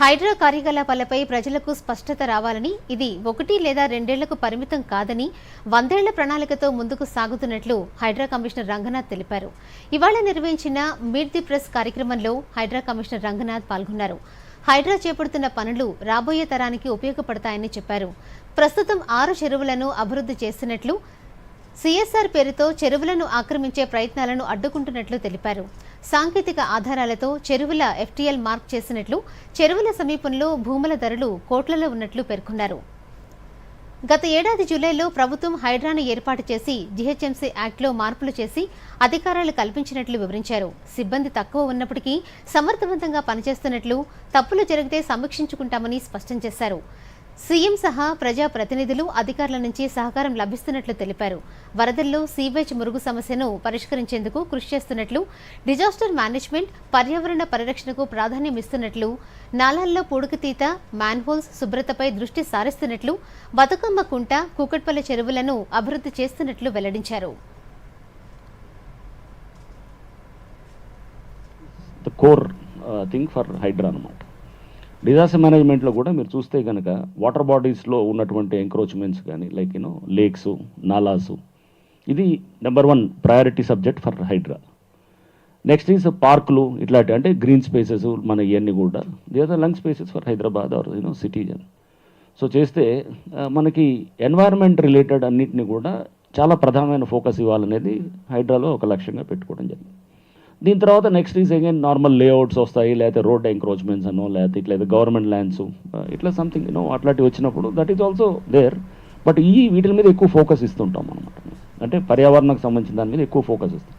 హైడ్రా కార్యకలాపాలపై ప్రజలకు స్పష్టత రావాలని ఇది ఒకటి లేదా రెండేళ్ళకు పరిమితం కాదని వందేళ్ళ ప్రణాళికతో ముందుకు సాగుతున్నట్లు హైడ్రా కమిషనర్ రంగనాథ్ తెలిపారు. ఇవాళ నిర్వహించిన మీట్ ది ప్రెస్ కార్యక్రమంలో హైడ్రా కమిషనర్ రంగనాథ్ పాల్గొన్నారు. హైడ్రా చేపడుతున్న పనులు రాబోయే తరానికి ఉపయోగపడతాయని చెప్పారు. ప్రస్తుతం ఆరు చెరువులను అభివృద్ధి చేస్తున్నట్లు సిఎస్ఆర్ పేరుతో చెరువులను ఆక్రమించే ప్రయత్నాలను అడ్డుకుంటున్నట్లు తెలిపారు. సాంకేతిక ఆధారాలతో చెరువుల ఎఫ్టీఎల్ మార్క్ చేసినట్లు చెరువుల సమీపంలో భూముల ధరలు కోట్లలో ఉన్నట్లు పేర్కొన్నారు. గత ఏడాది జూలైలో ప్రభుత్వం హైడ్రాను ఏర్పాటు చేసి జీహెచ్ఎంసీ యాక్ట్లో మార్పులు చేసి అధికారాలు కల్పించినట్లు వివరించారు. సిబ్బంది తక్కువ ఉన్నప్పటికీ సమర్థవంతంగా పనిచేస్తున్నట్లు తప్పులు జరిగితే సమీక్షించుకుంటామని స్పష్టం చేశారు. సీఎం సహా ప్రజా ప్రతినిధులు అధికారుల నుంచి సహకారం లభిస్తున్నట్లు తెలిపారు. వరదల్లో సీవేజ్ మురుగు సమస్యను పరిష్కరించేందుకు కృషి చేస్తున్నట్లు డిజాస్టర్ మేనేజ్మెంట్ పర్యావరణ పరిరక్షణకు ప్రాధాన్యం ఇస్తున్నట్లు నాలాల్లో పూడుకుతీత మ్యాన్హోల్స్ శుభ్రతపై దృష్టి సారిస్తున్నట్లు బతుకమ్మ కుంట కూకట్పల్లి చెరువులను అభివృద్ధి చేస్తున్నట్లు వెల్లడించారు. The core thing for Hydraa అనమాట డిజాస్టర్ మేనేజ్మెంట్లో కూడా మీరు చూస్తే కనుక వాటర్ బాడీస్లో ఉన్నటువంటి ఎంక్రోచ్మెంట్స్ కానీ లైక్ యూనో లేక్స్ నాలాసు ఇది number one priority subject for Hydraa next is పార్కులు ఇట్లాంటి అంటే గ్రీన్ స్పేసెస్ మన ఇవన్నీ కూడా. They are lung spaces for Hyderabad or you know citizen so చేస్తే uh, మనకి ఎన్వైర్న్మెంట్ రిలేటెడ్ అన్నిటిని కూడా చాలా ప్రధానమైన ఫోకస్ ఇవ్వాలనేది హైడ్రాలో ఒక లక్ష్యంగా పెట్టుకోవడం జరిగింది. దీని తర్వాత next is again normal layouts వస్తాయి లేకపోతే రోడ్ ఎంక్రోచ్మెంట్స్ అనో లేకపోతే ఇట్లయితే గవర్నమెంట్ ల్యాండ్స్ ఇట్లా సంథింగ్ యూనో అట్లాంటివి వచ్చినప్పుడు that is also there but ఈ వీటి మీద ఎక్కువ ఫోకస్ ఇస్తుంటాం అనమాట అంటే పర్యావరణకు సంబంధించిన దాని మీద ఎక్కువ ఫోకస్ ఇస్తాం